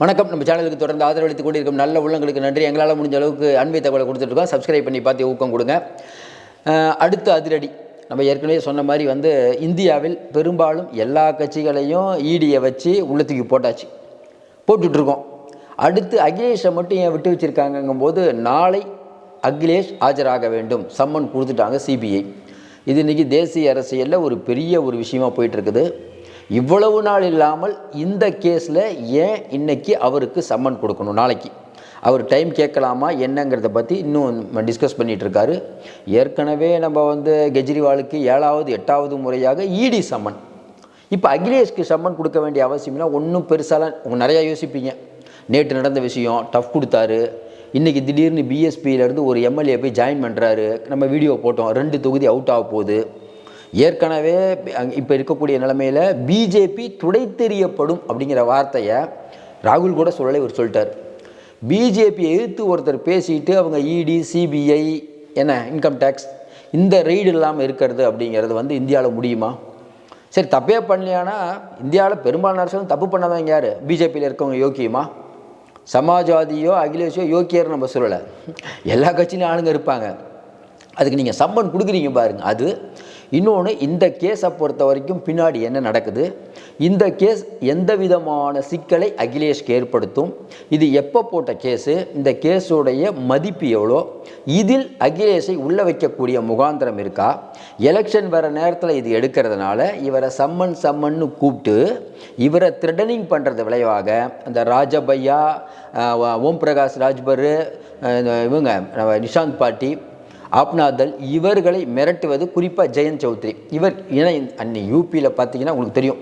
வணக்கம். நம்ம சேனலுக்கு தொடர்ந்து ஆதரவளித்துக் கொண்டிருக்கும் நல்ல உள்ளங்களுக்கு நன்றி. எங்களால் முடிஞ்ச அளவுக்கு அன்பை தகவலை கொடுத்துட்ருக்கோம். சப்ஸ்கிரைப் பண்ணி பார்த்து ஊக்கம் கொடுங்க. அடுத்த அடுத்து அதிரடி. நம்ம ஏற்கனவே சொன்ன மாதிரி வந்து இந்தியாவில் பெரும்பாலும் எல்லா கட்சிகளையும் ஈடியை வச்சு உள்ளத்துக்கு போட்டாச்சு. போட்டுட்ருக்கோம். அடுத்து அகிலேஷை மட்டும் ஏன் விட்டு வச்சுருக்காங்கங்கும் போது நாளை அகிலேஷ் ஆஜராக வேண்டும். சம்மன் கொடுத்துட்டாங்க சிபிஐ இது இன்றைக்கி தேசிய அரசியலில் ஒரு பெரிய ஒரு விஷயமாக போயிட்டுருக்குது இவ்வளவு நாள் இல்லாமல் இந்த கேஸில் ஏன் இன்றைக்கி அவருக்கு சம்மன் கொடுக்கணும்? நாளைக்கு. அவர் டைம் கேட்கலாமா? என்னங்கிறத பற்றி இன்னும் டிஸ்கஸ் பண்ணிகிட்டு இருக்காரு ஏற்கனவே நம்ம வந்து கெஜ்ரிவாலுக்கு ஏழாவது எட்டாவது முறையாக இடி சம்மன். இப்போ அகிலேஷ்க்கு சம்மன் கொடுக்க வேண்டிய அவசியம்னா ஒன்றும் பெருசாலாம் உங்க நிறையா யோசிப்பீங்க. நேற்று நடந்த விஷயம் டஃப் கொடுத்தாரு. இன்றைக்கி திடீர்னு பிஎஸ்பியிலேருந்து ஒரு எம்எல்ஏ போய் ஜாயின் பண்ணுறாரு நம்ம வீடியோ போட்டோம். ரெண்டு தொகுதி அவுட் ஆக போகுது. ஏற்கனவே இப்போ இருக்கக்கூடிய நிலைமையில் பிஜேபி துடைத்தெறியப்படும் அப்படிங்கிற வார்த்தையை ராகுல் கூட சொல்லலை இவர் சொல்லிட்டார். பிஜேபி எதிர்த்து ஒருத்தர் பேசிட்டு அவங்க இடி சிபிஐ என்ன இன்கம் டேக்ஸ் இந்த ரெய்டு இல்லாமல் இருக்கிறது அப்படிங்கிறது வந்து இந்தியாவில் முடியுமா? சரி தப்பே பண்ணலையானா இந்தியாவில் பெரும்பாலான அரசும் தப்பு பண்ணாதவங்க யார்? பிஜேபியில் இருக்கவங்க யோக்கியமா? சமாஜ்வாதியோ அகிலேஷோ யோக்கியர் நம்ம சொல்லலை. எல்லா கட்சியிலும் ஆளுங்க இருப்பாங்க. அதுக்கு நீங்கள் சம்மன் கொடுக்குறீங்க பாருங்கள் அது இன்னொன்று இந்த கேஸை பொறுத்த வரைக்கும் பின்னாடி என்ன நடக்குது? இந்த கேஸ் எந்த விதமான சிக்கலை அகிலேஷ்க்கு ஏற்படுத்தும்? இது எப்போ போட்ட கேஸு? இந்த கேஸுடைய மதிப்பு எவ்வளோ? இதில் அகிலேஷை உள்ள வைக்கக்கூடிய முகாந்திரம் இருக்கா? எலெக்ஷன் வர நேரத்தில் இது எடுக்கிறதுனால இவரை சம்மன் சம்மன்னு கூப்பிட்டு இவரை த்ரெட்டனிங் பண்ணுறது விளைவாக அந்த ராஜபையா ஓம் பிரகாஷ் ராஜ்பர் இவங்க நிஷாந்த் பாட்டி ஆப்னாதல் இவர்களை மிரட்டுவது குறிப்பாக ஜெயந்த் சௌத்ரி. இவர் ஏன்னா அன்னை யூபியில் பார்த்தீங்கன்னா உங்களுக்கு தெரியும்.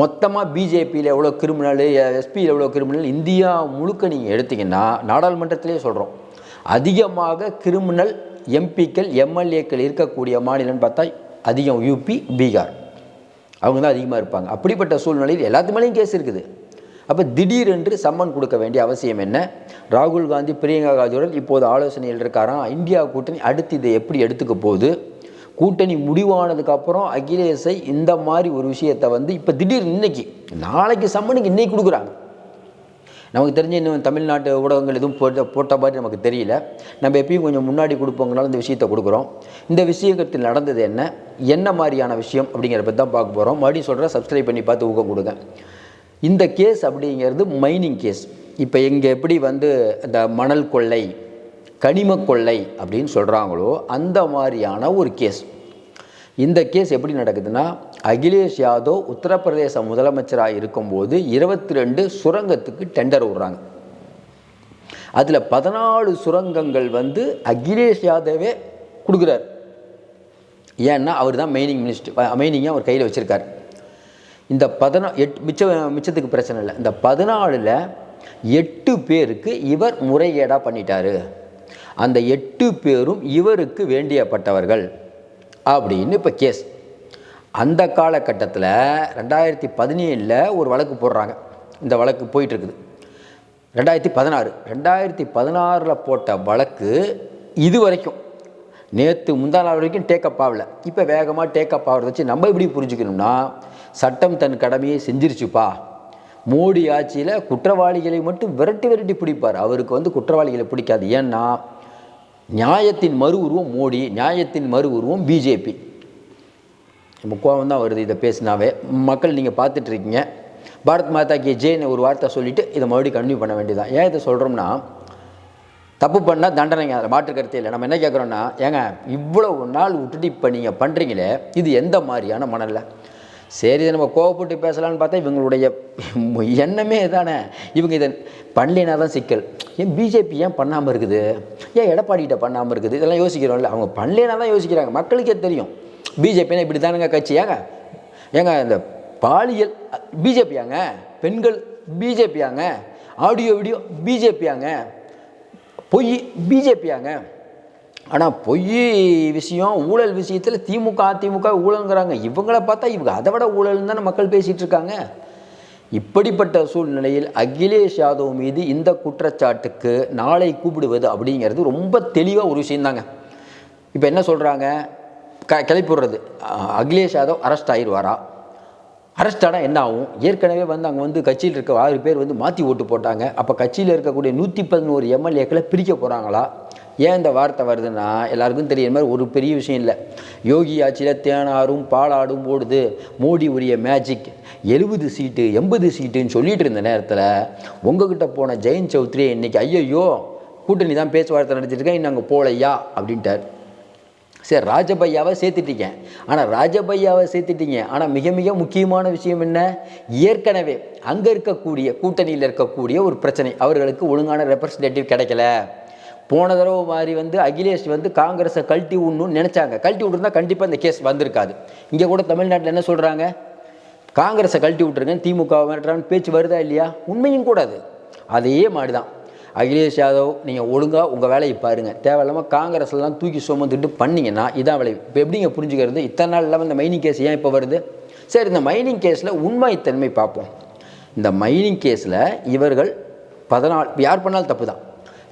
மொத்தமாக பிஜேபியில் எவ்வளோ கிரிமினல் எஸ்பியில் எவ்வளோ கிரிமினல் இந்தியா முழுக்க நீங்கள் எடுத்தீங்கன்னா நாடாளுமன்றத்திலே சொல்கிறோம் அதிகமாக கிரிமினல் எம்பிக்கள் எம்எல்ஏக்கள் இருக்கக்கூடிய மாநிலம்னு பார்த்தா அதிகம் யூபி பீகார். அவங்க தான் அதிகமாக இருப்பாங்க. அப்படிப்பட்ட சூழ்நிலையில் எல்லாத்து மேலேயும் கேஸ் இருக்குது. அப்போ திடீரென்று சம்மன் கொடுக்க வேண்டிய அவசியம் என்ன? ராகுல் காந்தி பிரியங்கா காந்தியுடன் இப்போது ஆலோசனையில் இருக்காராம். இந்தியா கூட்டணி அடுத்து இதை எப்படி எடுத்துக்க போகுது? கூட்டணி முடிவானதுக்கப்புறம் அகிலேஷை இந்த மாதிரி ஒரு விஷயத்தை வந்து இப்போ திடீர் இன்னைக்கு நாளைக்கு சம்மனுக்கு இன்னைக்கு கொடுக்குறாங்க. நமக்கு தெரிஞ்ச இன்னும் தமிழ்நாட்டு ஊடகங்கள் எதுவும் போட்ட போட்ட மாதிரி நமக்கு தெரியல. நம்ம எப்பயும் கொஞ்சம் முன்னாடி கொடுப்பவங்களால இந்த விஷயத்தை கொடுக்குறோம். இந்த விஷயத்தில் நடந்தது என்ன? என்ன மாதிரியான விஷயம் அப்படிங்கிறத பற்றி தான் பார்க்க போகிறோம் மறுபடியும் சொல்கிறேன் சப்ஸ்கிரைப் பண்ணி பார்த்து ஊக்கம் கொடுங்க. இந்த கேஸ் அப்படிங்கிறது மைனிங் கேஸ் இப்போ இங்கே எப்படி வந்து இந்த மணல் கொள்ளை கனிம கொள்ளை அப்படின்னு சொல்கிறாங்களோ அந்த மாதிரியான ஒரு கேஸ் இந்த கேஸ் எப்படி நடக்குதுன்னா அகிலேஷ் யாதவ் உத்தரப்பிரதேச முதலமைச்சராக இருக்கும்போது இருபத்தி ரெண்டு சுரங்கத்துக்கு டெண்டர் விடுறாங்க. அதில் பதினாலு சுரங்கங்கள் வந்து அகிலேஷ் யாதவே கொடுக்குறாரு. ஏன்னா அவர் தான் மெயினிங் மினிஸ்டர் மெயினிங்கை அவர் கையில் வச்சுருக்கார். இந்த பதினா எட் மிச்ச மிச்சத்துக்கு பிரச்சனை இல்லை. இந்த பதினாலில் எட்டு பேருக்கு இவர் முறைகேடாக பண்ணிட்டாரு. அந்த எட்டு பேரும் இவருக்கு வேண்டியப்பட்டவர்கள் அப்படின்னு இப்போ கேஸ் அந்த காலகட்டத்தில் ரெண்டாயிரத்தி பதினேழில் ஒரு வழக்கு போடுறாங்க. இந்த வழக்கு போயிட்டுருக்குது. ரெண்டாயிரத்தி பதினாறு. ரெண்டாயிரத்தி பதினாறில் போட்ட வழக்கு இது வரைக்கும் நேற்று முந்தா நாள் வரைக்கும் டேக்கப் ஆகல. இப்போ வேகமாக டேக்கப் ஆகிறத வச்சு நம்ம எப்படி புரிஞ்சுக்கணும்னா சட்டம் தன் கடமையை செஞ்சிருச்சுப்பா. மோடி ஆட்சியில் குற்றவாளிகளை மட்டும் விரட்டி விரட்டி பிடிப்பார். அவருக்கு வந்து குற்றவாளிகளை பிடிக்காது. ஏன்னா நியாயத்தின் மறு உருவம் மோடி நியாயத்தின் மறு உருவம் பிஜேபி. நம்ம கோவம் தான் வருது இதை பேசினாவே. மக்கள் நீங்கள் பார்த்துட்ருக்கீங்க பாரத் மாதா கே ஜெயின்னு ஒரு வார்த்தை சொல்லிவிட்டு இதை மறுபடியும் கண்டினியூ பண்ண வேண்டியதான் ஏன் இதை சொல்கிறோம்னா தப்பு பண்ணால் தண்டனைங்க அதில் மாற்று கருத்தே இல்லை. நம்ம என்ன கேட்குறோன்னா ஏங்க இவ்வளோ நாள் விட்டுட்டு இப்போ நீங்கள் பண்ணுறீங்களே இது எந்த மாதிரியான மணல்ல சரி இதை நம்ம கோவப்பட்டு பேசலான்னு பார்த்தா இவங்களுடைய எண்ணமே தானே இவங்க இதை பண்ணலினா தான் சிக்கல். ஏன் பிஜேபி ஏன் பண்ணாமல் இருக்குது? ஏன் எடப்பாடிகிட்ட பண்ணாமல் இருக்குது? இதெல்லாம் யோசிக்கிறோம்ல. அவங்க பண்ணலினா தான் யோசிக்கிறாங்க. மக்களுக்கே தெரியும். பிஜேபினா இப்படி தானுங்க கட்சி. ஏங்க? ஏங்க இந்த பாலியல் பிஜேபியாங்க பெண்கள் பிஜேபியாங்க ஆடியோ வீடியோ பிஜேபியாங்க பொய் பிஜேபியாங்க ஆனால் பொய் விஷயம் ஊழல் விஷயத்தில் திமுக அதிமுக ஊழல்ங்கிறாங்க. இவங்களை பார்த்தா இவங்க அதை விட ஊழல்னு தானே மக்கள் பேசிகிட்டு இருக்காங்க. இப்படிப்பட்ட சூழ்நிலையில் அகிலேஷ் யாதவ் மீது இந்த குற்றச்சாட்டுக்கு நாளை கூப்பிடுவது அப்படிங்கிறது ரொம்ப தெளிவாக ஒரு விஷயந்தாங்க இப்போ என்ன சொல்கிறாங்க க கிளப்பி விடுறது அகிலேஷ் யாதவ் அரெஸ்ட் ஆயிடுவாரா அரெஸ்ட் ஆனால் என்ன ஆகும்? ஏற்கனவே வந்து அங்கே வந்து கட்சியில் இருக்க ஆறு பேர் வந்து மாற்றி ஓட்டு போட்டாங்க. அப்போ கட்சியில் இருக்கக்கூடிய நூற்றி பதினோரு எம்எல்ஏக்களை பிரிக்க போகிறாங்களா ஏன் இந்த வார்த்தை வருதுன்னா எல்லாருக்கும் தெரியுற மாதிரி ஒரு பெரிய விஷயம் இல்லை. யோகி ஆட்சியில் தேனாரும் பாலாடும் ஓடுது. மோடி உரிய மேஜிக் எழுபது சீட்டு எண்பது சீட்டுன்னு சொல்லிட்டு இருந்த நேரத்தில் உங்ககிட்ட போன ஜெயந்த் சௌத்ரி இன்னைக்கு ஐயையோ கூட்டணி தான் பேச்சுவார்த்தை நடத்திட்டுருக்கேன் இன்னும் அங்கே போகலையா அப்படின்ட்டார். சரி ராஜபையாவை சேர்த்துட்டீங்க ஆனால் ராஜபையாவை சேர்த்துட்டீங்க ஆனால் மிக மிக முக்கியமான விஷயம் என்ன? ஏற்கனவே அங்கே இருக்கக்கூடிய கூட்டணியில் இருக்கக்கூடிய ஒரு பிரச்சனை. அவர்களுக்கு ஒழுங்கான ரெப்ரசன்டேட்டிவ் கிடைக்கல. போன தடவை மாதிரி வந்து அகிலேஷ் வந்து காங்கிரஸை கழட்டி விடணும்னு நினச்சாங்க. கழட்டி விட்டுருந்தா கண்டிப்பாக இந்த கேஸ் வந்திருக்காது. இங்கே கூட தமிழ்நாட்டில் என்ன சொல்கிறாங்க காங்கிரஸை கழட்டி விட்டுருங்க திமுக மிரட்டுறான்னு பேச்சு வருதா இல்லையா? உண்மையும் கூடாது அதே. மாதிரி தான் அகிலேஷ் யாதவ் நீங்கள் ஒழுங்காக உங்கள் வேலையை பாருங்கள் தேவையில்லாமல் காங்கிரஸ்லாம் தூக்கி சுமந்துட்டு பண்ணிங்கன்னா இதான் விளைவு. இப்போ எப்படிங்க புரிஞ்சுக்கிறது? இத்தனை நாள் இல்லாமல் இந்த மைனிங் கேஸ் ஏன் இப்போ வருது? சரி இந்த மைனிங் கேஸில் உண்மைத்தன்மை பார்ப்போம். இந்த மைனிங் கேஸில் இவர்கள் பதினாலு யார் பண்ணாலும் தப்பு தான்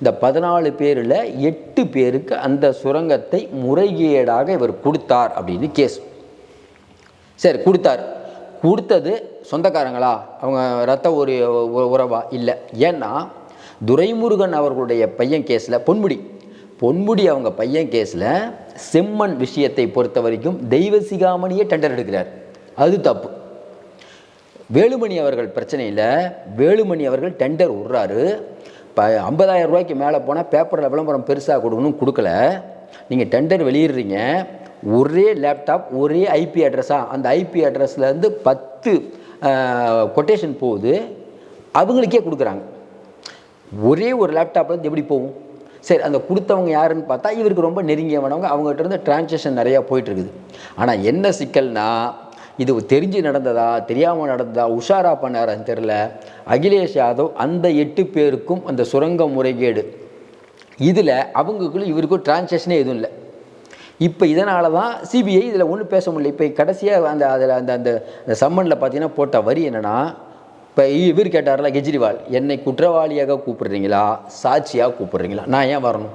இந்த பதினாலு பேரில் எட்டு பேருக்கு அந்த சுரங்கத்தை முறைகேடாக இவர் கொடுத்தார் அப்படின்னு கேஸ் சரி கொடுத்தார். கொடுத்தது சொந்தக்காரங்களா? அவங்க ரத்த ஒரு உறவா? இல்லை. ஏன்னா துரைமுருகன் அவர்களுடைய பையன் கேஸில் பொன்முடி. பொன்முடி அவங்க பையன் கேஸில் செம்மண் விஷயத்தை பொறுத்த வரைக்கும் தெய்வ சிகாமணியே டெண்டர் எடுக்கிறார். அது தப்பு. வேலுமணி அவர்கள் பிரச்சனையில் வேலுமணி அவர்கள் டெண்டர் விடுறாரு. இப்போ ஐம்பதாயிரம் ரூபாய்க்கு மேலே போனால் பேப்பரில் விளம்பரம் பெருசாக கொடுக்கணும் கொடுக்கல. நீங்கள் டெண்டர் வெளியிடுறீங்க. ஒரே லேப்டாப் ஒரே ஐபி அட்ரஸாக அந்த ஐபி அட்ரஸ்லேருந்து பத்து கொட்டேஷன் போகுது. அவங்களுக்கே கொடுக்குறாங்க. ஒரே ஒரு லேப்டாப்பில் எப்படி போகும்? சரி அந்த கொடுத்தவங்க யாருன்னு பார்த்தா இவருக்கு ரொம்ப நெருங்கியவனவங்க. அவங்ககிட்ட இருந்து டிரான்சாக்ஷன் நிறையா போயிட்டுருக்குது ஆனால் என்ன சிக்கல்னால் இது தெரிஞ்சு நடந்ததா தெரியாமல் நடந்ததா உஷாரா பண்ணாரான்னு தெரில அகிலேஷ் யாதவ் அந்த எட்டு பேருக்கும் அந்த சுரங்க முறைகேடு. இதில் அவங்களுக்குள்ள இவருக்கும் டிரான்சாக்ஷனே எதுவும் இல்லை. இப்போ இதனால தான் சிபிஐ இதில் ஒன்றும் பேச முடியல. இப்போ கடைசியாக அந்த அதில் அந்த அந்த அந்த சம்மனில் பார்த்தீங்கன்னா போட்ட வரி என்னென்னா இப்போ இவர் கேட்டார்ல கெஜ்ரிவால் என்னை குற்றவாளியாக கூப்பிடுறீங்களா? சாட்சியாக கூப்பிடுறீங்களா? நான் ஏன் வரணும்?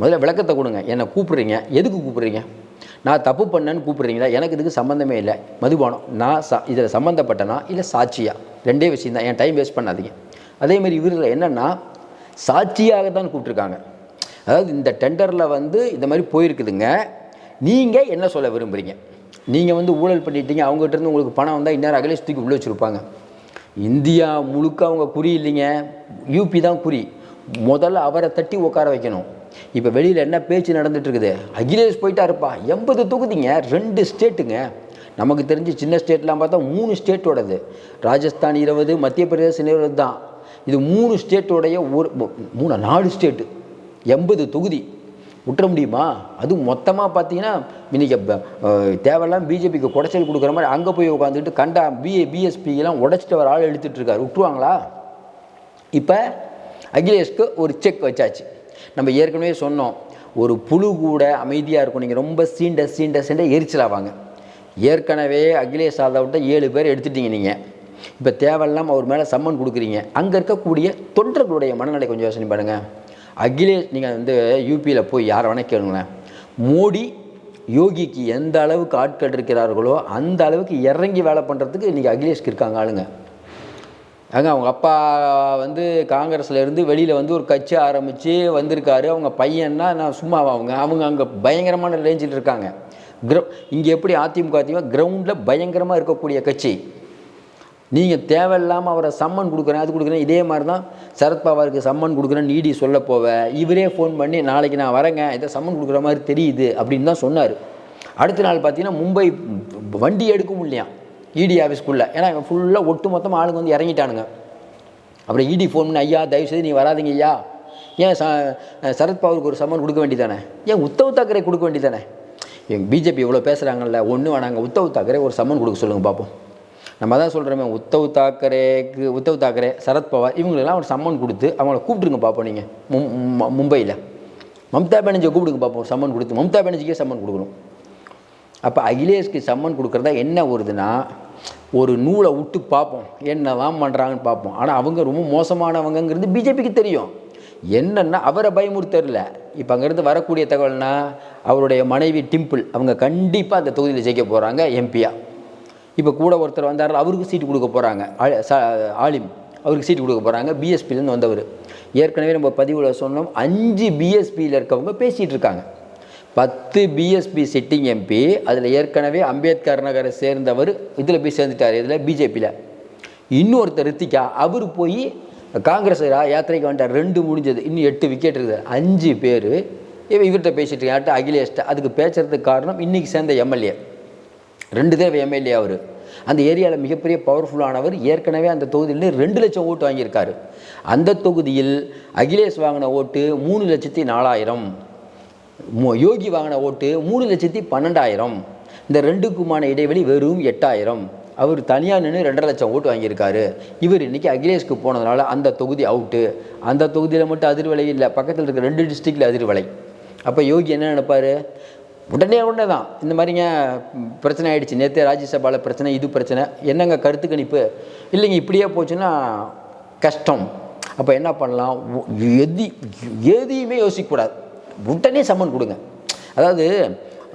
முதல்ல விளக்கத்தை கொடுங்க. என்னை கூப்பிடுறீங்க? எதுக்கு கூப்பிடுறீங்க? நான் தப்பு பண்ணேன்னு கூப்பிடுறீங்களா? எனக்கு இதுக்கு சம்மந்தமே இல்லை. மதுபானம். நான் ச இதில் சம்மந்தப்பட்டனா இல்லை சாட்சியா? ரெண்டே விஷயம் தான். என் டைம் வேஸ்ட் பண்ணாதீங்க. அதேமாதிரி இவரில் என்னென்னா சாட்சியாக தான் கூப்பிட்ருக்காங்க அதாவது இந்த டெண்டரில் வந்து இந்த மாதிரி போயிருக்குதுங்க. நீங்கள் என்ன சொல்ல விரும்புகிறீங்க நீங்கள் வந்து ஊழல் பண்ணிட்டீங்க. அவங்ககிட்ட இருந்து உங்களுக்கு பணம் வந்தால் இந்நேரம் அகிலேஷ் தூக்கி உள்ளே வச்சுருப்பாங்க. இந்தியா முழுக்க அவங்க குறி இல்லைங்க. யூபி தான் குறி. முதல்ல அவரை தட்டி உட்கார வைக்கணும். இப்போ வெளியில் என்ன பேச்சு நடந்துட்டு இருக்குது அகிலேஷ் போயிட்டாருப்பா. எண்பது தொகுதிங்க ரெண்டு ஸ்டேட்டுங்க. நமக்கு தெரிஞ்சு சின்ன ஸ்டேட்லாம் பார்த்தா மூணு ஸ்டேட்டோடது. ராஜஸ்தான் இருபது மத்திய பிரதேசம் இருபது தான். இது மூணு ஸ்டேட்டோடைய ஒரு மூணு நாலு ஸ்டேட்டு. எண்பது தொகுதி. விட்டுற முடியுமா? அதுவும் மொத்தமாக பார்த்தீங்கன்னா இன்னைக்கு தேவையெல்லாம் பிஜேபிக்கு குடைச்சல் கொடுக்குற மாதிரி அங்கே போய் உட்காந்துட்டு கண்டா பிஏ பிஎஸ்பிலாம் உடைச்சிட்டு ஒரு ஆள் எடுத்துட்டு இருக்காரு விட்டுருவாங்களா? இப்போ அகிலேஷ்க்கு ஒரு செக் வச்சாச்சு. நம்ம ஏற்கனவே சொன்னோம் ஒரு புழு கூட அமைதியாக இருக்கும். நீங்கள் ரொம்ப சீண்ட சீண்ட சீண்ட எரிச்சலாவாங்க. ஏற்கனவே அகிலேஷ் யாதவ்கிட்ட ஏழு பேர் எடுத்துட்டீங்க நீங்கள் இப்போ தேவையில்லாமல் அவர் மேலே சம்மன் கொடுக்குறீங்க. அங்கே இருக்கக்கூடிய தொண்டர்களுடைய மனநிலை கொஞ்சம் யோசனை பண்ணுங்கள் அகிலேஷ் நீங்கள் வந்து யூபியில் போய் யாரை வேணால் கேளுங்களேன். மோடி யோகிக்கு எந்த அளவுக்கு ஆட்கள் இருக்கிறார்களோ அந்த அளவுக்கு இறங்கி வேலை பண்ணுறதுக்கு இன்றைக்கி அகிலேஷ்க்கு இருக்காங்க ஆளுங்க. ஏங்க அவங்க அப்பா வந்து காங்கிரஸ்லேருந்து வெளியில் வந்து ஒரு கட்சி ஆரம்பித்து வந்திருக்காரு. அவங்க பையன்னா நான் சும்மாவா அவங்க? அவங்க அங்கே பயங்கரமான ரேஞ்சில் இருக்காங்க. கிர இங்கே எப்படி அதிமுக அதிமுக கிரவுண்டில் பயங்கரமாக இருக்கக்கூடிய கட்சி. நீங்கள் தேவையில்லாமல் அவரை சம்மன் கொடுக்குறேன் அது கொடுக்குறேன் இதே மாதிரி தான் சரத்பவாருக்கு சம்மன் கொடுக்குறேன் நீடி சொல்ல போவ. இவரே ஃபோன் பண்ணி நாளைக்கு நான் வரேங்க இதை சம்மன் கொடுக்குற மாதிரி தெரியுது அப்படின்னு தான் சொன்னார். அடுத்த நாள் பார்த்தீங்கன்னா மும்பை வண்டி எடுக்க முடியலையாம் இடி ஆஃபீஸ்க்குள்ளே ஏன்னா இவன் ஃபுல்லாக ஒட்டு மொத்தமாக ஆளுங்க வந்து இறங்கிட்டானுங்க. அப்புறம் இடி ஃபோன் பண்ணி ஐயா தயவுசெய்து நீ வராதீங்க ஐயா. ஏன் ச சரத்பவருக்கு ஒரு சம்மன் கொடுக்க வேண்டியதானே? ஏன் உத்தவ் தாக்கரே கொடுக்க வேண்டியதானே? எங்கள் பிஜேபி இவ்வளோ பேசுகிறாங்கல்ல ஒன்று வேணாங்க. உத்தவ் தாக்கரே ஒரு சம்மன் கொடுக்க சொல்லுங்கள் பார்ப்போம் நம்ம தான் சொல்கிறோமே உத்தவ் தாக்கரேக்கு உத்தவ் தாக்கரே சரத்பவார் இவங்களெல்லாம் ஒரு சம்மன் கொடுத்து அவங்கள கூப்பிட்டுருங்க பார்ப்போம் நீங்கள் மும் மும்பையில். மம்தா பானர்ஜியை கூப்பிடுங்க பார்ப்போம் சம்மன் கொடுத்து. மம்தா பானர்ஜிக்கே சம்மன் கொடுக்கணும். அப்போ அகிலேஷ்க்கு சம்மன் கொடுக்குறதா என்ன வருதுன்னா ஒரு நூலை விட்டு பார்ப்போம். என்னதான் பண்ணுறாங்கன்னு பார்ப்போம். ஆனால் அவங்க ரொம்ப மோசமானவங்கங்கிறது பிஜேபிக்கு தெரியும். என்னென்னா அவரை பயமுறுத்தரில்ல இப்போ அங்கேருந்து வரக்கூடிய தகவல்னா அவருடைய மனைவி டிம்பிள் அவங்க கண்டிப்பாக அந்த தொகுதியில் ஜெயிக்க போகிறாங்க எம்பியா. இப்போ கூட ஒருத்தர் வந்தார் அவருக்கு சீட்டு கொடுக்க போகிறாங்க ஆலிம் அவருக்கு சீட்டு கொடுக்க போகிறாங்க பிஎஸ்பிலேருந்து வந்தவர். ஏற்கனவே நம்ம பதிவில் சொன்னோம் அஞ்சு பிஎஸ்பியில் இருக்கவங்க பேசிகிட்டு இருக்காங்க. பத்து பிஎஸ்பி சிட்டிங் எம்பி அதில் ஏற்கனவே அம்பேத்கர் நகரை சேர்ந்தவர் இதில் போய் சேர்ந்துட்டார் இதில் பிஜேபியில் இன்னொருத்தர் ரித்திகா அவர் போய் காங்கிரஸ் யாத்திரைக்கு வந்துட்டார் ரெண்டு முடிஞ்சது இன்னும் எட்டு விக்கெட் இருக்குது அஞ்சு பேர். இவன் இவர்கிட்ட பேசிட்டு யார்கிட்ட? அகிலேஷ்ட அதுக்கு பேசுறதுக்கு காரணம் இன்றைக்கி சேர்ந்த எம்எல்ஏ ரெண்டு தேவை எம்எல்ஏ அவர். அந்த ஏரியாவில் மிகப்பெரிய பவர்ஃபுல்லானவர் ஏற்கனவே அந்த தொகுதியில் ரெண்டு லட்சம் ஓட்டு வாங்கியிருக்காரு. அந்த தொகுதியில் அகிலேஷ் வாங்கின ஓட்டு மூணு லட்சத்தி நாலாயிரம். யோகி வாங்கின ஓட்டு மூணு லட்சத்தி பன்னெண்டாயிரம். இந்த ரெண்டுக்குமான இடைவெளி வெறும் எட்டாயிரம். அவர் தனியாக நின்று ரெண்டரை லட்சம் ஓட்டு வாங்கியிருக்காரு. இவர் இன்னைக்கு அகிலேஷ்க்கு போனதுனால அந்த தொகுதி அவுட்டு. அந்த தொகுதியில் மட்டும் அதிர்வலை இல்லை. பக்கத்தில் இருக்க ரெண்டு டிஸ்ட்ரிக்டில் அதிர்வலை. அப்போ யோகி என்ன நினைப்பார்? உடனே உடனே தான் இந்த மாதிரிங்க பிரச்சனை ஆகிடுச்சு நேற்று ராஜ்யசபாவில் பிரச்சனை இது பிரச்சனை. என்னங்க கருத்து கணிப்பு? இல்லைங்க இப்படியே போச்சுன்னா கஷ்டம். அப்போ என்ன பண்ணலாம்? எதி எதையுமே யோசிக்கக்கூடாது. உடனே சம்மன் கொடுங்க. அதாவது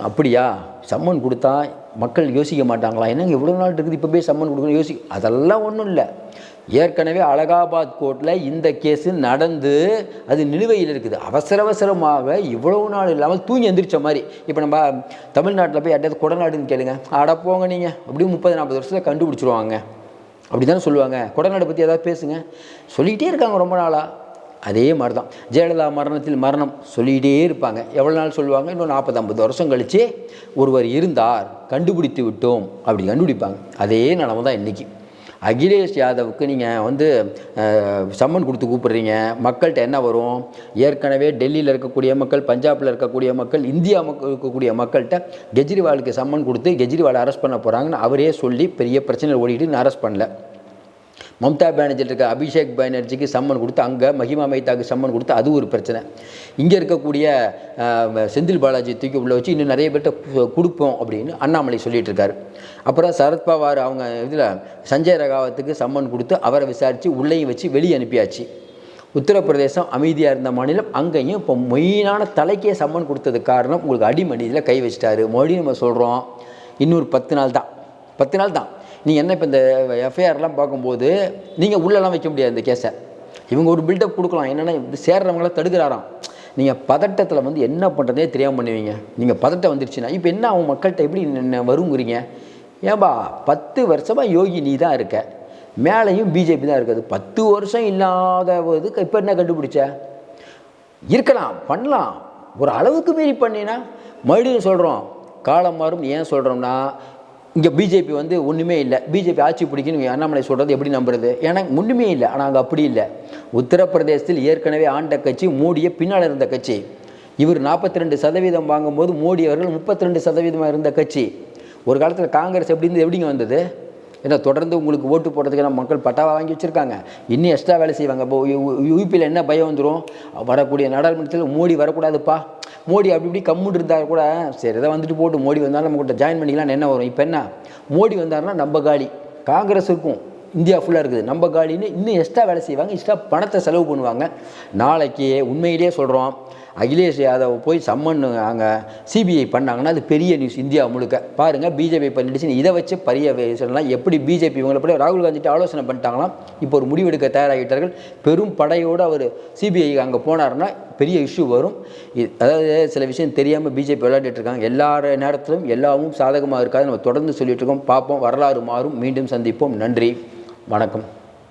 அப்படியா? சம்மன் கொடுத்தா மக்கள் யோசிக்க மாட்டாங்களா? என்னங்க இவ்வளோ நாள் இருக்குது இப்போ போய் சம்மன் கொடுக்கணும் யோசி அதெல்லாம் ஒன்றும் இல்லை. ஏற்கனவே அலகாபாத் கோர்ட்டில் இந்த கேஸு நடந்து அது நிலுவையில் இருக்குது. அவசர அவசரமாக இவ்வளவு நாள் இல்லாமல் தூங்கி எந்திரிச்ச மாதிரி. இப்போ நம்ம தமிழ்நாட்டில் போய் யார்ட்டாவது கொடநாடுன்னு கேளுங்க. அட போங்க நீங்கள் அப்படியே முப்பது நாற்பது வருஷத்தில் கண்டுபிடிச்சிருவாங்க. அப்படி தானே சொல்லுவாங்க. கொடநாடு பற்றி ஏதாவது பேசுங்க. சொல்லிக்கிட்டே இருக்காங்க ரொம்ப நாளாக அதே மாதிரி தான் ஜெயலலிதா மரணத்தில் மரணம் சொல்லிக்கிட்டே இருப்பாங்க. எவ்வளோ நாள் சொல்லுவாங்க? இன்னும் நாற்பது ஐம்பது வருஷம் கழித்து ஒருவர் இருந்தார் கண்டுபிடித்து விட்டோம் அப்படி கண்டுபிடிப்பாங்க. அதே நிலமை தான் இன்றைக்கி அகிலேஷ் யாதவுக்கு நீங்கள் வந்து சம்மன் கொடுத்து கூப்பிடுறீங்க. மக்கள்கிட்ட என்ன வரும்? ஏற்கனவே டெல்லியில் இருக்கக்கூடிய மக்கள் பஞ்சாபில் இருக்கக்கூடிய மக்கள் இந்தியா மக்கள் இருக்கக்கூடிய மக்கள்கிட்ட கெஜ்ரிவாலுக்கு சம்மன் கொடுத்து கெஜ்ரிவாலை அரெஸ்ட் பண்ண போகிறாங்கன்னு அவரே சொல்லி பெரிய பிரச்சனை ஓடிக்கிட்டு அரெஸ்ட் பண்ணல. மம்தா பானர்ஜியில் இருக்க அபிஷேக் பானர்ஜிக்கு சம்மன் கொடுத்து அங்கே மஹிமா மைதாக்கு சம்மன் கொடுத்து அது ஒரு பிரச்சனை. இங்கே இருக்கக்கூடிய செந்தில் பாலாஜி தூக்கி உள்ளே வச்சு இன்னும் நிறைய பேர்கிட்ட கொடுப்போம் அப்படின்னு அண்ணாமலை சொல்லிட்டு இருக்காரு அப்புறம் சரத்பவார் அவங்க இதில் சஞ்சய் ரகாவத்துக்கு சம்மன் கொடுத்து அவரை விசாரித்து உள்ளேயும் வச்சு வெளியே அனுப்பியாச்சு. உத்தரப்பிரதேசம் அமைதியாக இருந்த மாநிலம் அங்கேயும் இப்போ மெயினான தலைக்கே சம்மன் கொடுத்ததுக்கு காரணம் உங்களுக்கு அடிமடியில் கை வச்சிட்டாரு. மறுபடியும் நம்ம சொல்கிறோம் இன்னொரு பத்து நாள் தான். பத்து நாள் தான். நீங்கள் என்ன இப்போ இந்த எஃப்ஐஆர்லாம் பார்க்கும்போது நீங்கள் உள்ளெல்லாம் வைக்க முடியாது இந்த கேஸை இவங்க ஒரு பில்டப் கொடுக்கலாம். என்னென்னா சேர்றவங்களாம் தடுக்கிறாராம். நீங்கள் பதட்டத்தில் வந்து என்ன பண்ணுறதே தெரியாமல் பண்ணுவீங்க. நீங்கள் பதட்டம் வந்துருச்சுன்னா இப்போ என்ன அவங்க மக்கள்கிட்ட எப்படி என்ன வருங்கிறீங்க? ஏன்பா பத்து வருஷமாக யோகி நீ தான் இருக்க. மேலேயும் பிஜேபி தான் இருக்குது. பத்து வருஷம் இல்லாத இதுக்கு இப்போ என்ன கண்டுபிடிச்ச? இருக்கலாம் பண்ணலாம். ஒரு அளவுக்கு மீறி பண்ணினா மறுபடியும் சொல்கிறோம் காலம் மாறும் ஏன் சொல்கிறோம்னா இங்கே பிஜேபி வந்து ஒன்றுமே இல்லை. பிஜேபி ஆட்சி பிடிக்கணும் அண்ணாமலை சொல்கிறது எப்படி நம்புறது? ஏன்னா ஒன்றுமே இல்லை. ஆனால் அங்கே அப்படி இல்லை. உத்தரப்பிரதேசத்தில் ஏற்கனவே ஆண்ட கட்சி மோடியை பின்னால் இருந்த கட்சி. இவர் நாற்பத்தி ரெண்டு சதவீதம் வாங்கும்போது மோடி அவர்கள் முப்பத்தி ரெண்டு சதவீதமாக இருந்த கட்சி. ஒரு காலத்தில் காங்கிரஸ் எப்படி இருந்து எப்படிங்க வந்தது? ஏன்னா தொடர்ந்து உங்களுக்கு ஓட்டு போடுறதுக்கு மக்கள் பட்டாவா வாங்கி வச்சுருக்காங்க. இன்னும் எக்ஸ்ட்ரா வேலை செய்வாங்க. இப்போ யூபியில் என்ன பயம் வந்துடும் வரக்கூடிய நாடாளுமன்றத்தில் மோடி வரக்கூடாதுப்பா. மோடி அப்படி இப்படி கம்முன்னு இருந்தால் கூட சரி இதை வந்துட்டு போட்டு மோடி வந்தாலும் நம்ம கூட ஜாயின் பண்ணிக்கலாம் என்ன வரும்? இப்போ என்ன? மோடி வந்தாருன்னா நம்ம காலி. காங்கிரஸ் இருக்கும். இந்தியா ஃபுல்லாக இருக்குது. நம்ம காலின்னு இன்னும் எக்ஸ்ட்ரா வேலை செய்வாங்க எக்ஸ்ட்ரா பணத்தை செலவு பண்ணுவாங்க. நாளைக்கு உண்மையிலேயே சொல்கிறோம் அகிலேஷ் யாதவ் போய் சம்மன் அங்கே சிபிஐ பண்ணாங்கன்னா அது பெரிய நியூஸ் இந்தியா முழுக்க. பாருங்கள் பிஜேபி பண்ணிடுச்சு இதை வச்சு பரிய சொல்லலாம் எப்படி பிஜேபி இவங்களை போய் ராகுல் காந்திட்டு ஆலோசனை பண்ணிட்டாங்களாம். இப்போ ஒரு முடிவெடுக்க தயாராகிட்டார்கள். பெரும் படையோடு அவர் சிபிஐ அங்கே போனாருன்னா பெரிய இஷ்யூ வரும். அதாவது சில விஷயம் தெரியாமல் பிஜேபி விளையாடிட்டு இருக்காங்க. எல்லா நேரத்திலும் எல்லாமும் சாதகமாக இருக்காது நம்ம தொடர்ந்து சொல்லிட்டு இருக்கோம். பார்ப்போம். வரலாறு மாறும். மீண்டும் சந்திப்போம். நன்றி. வணக்கம்.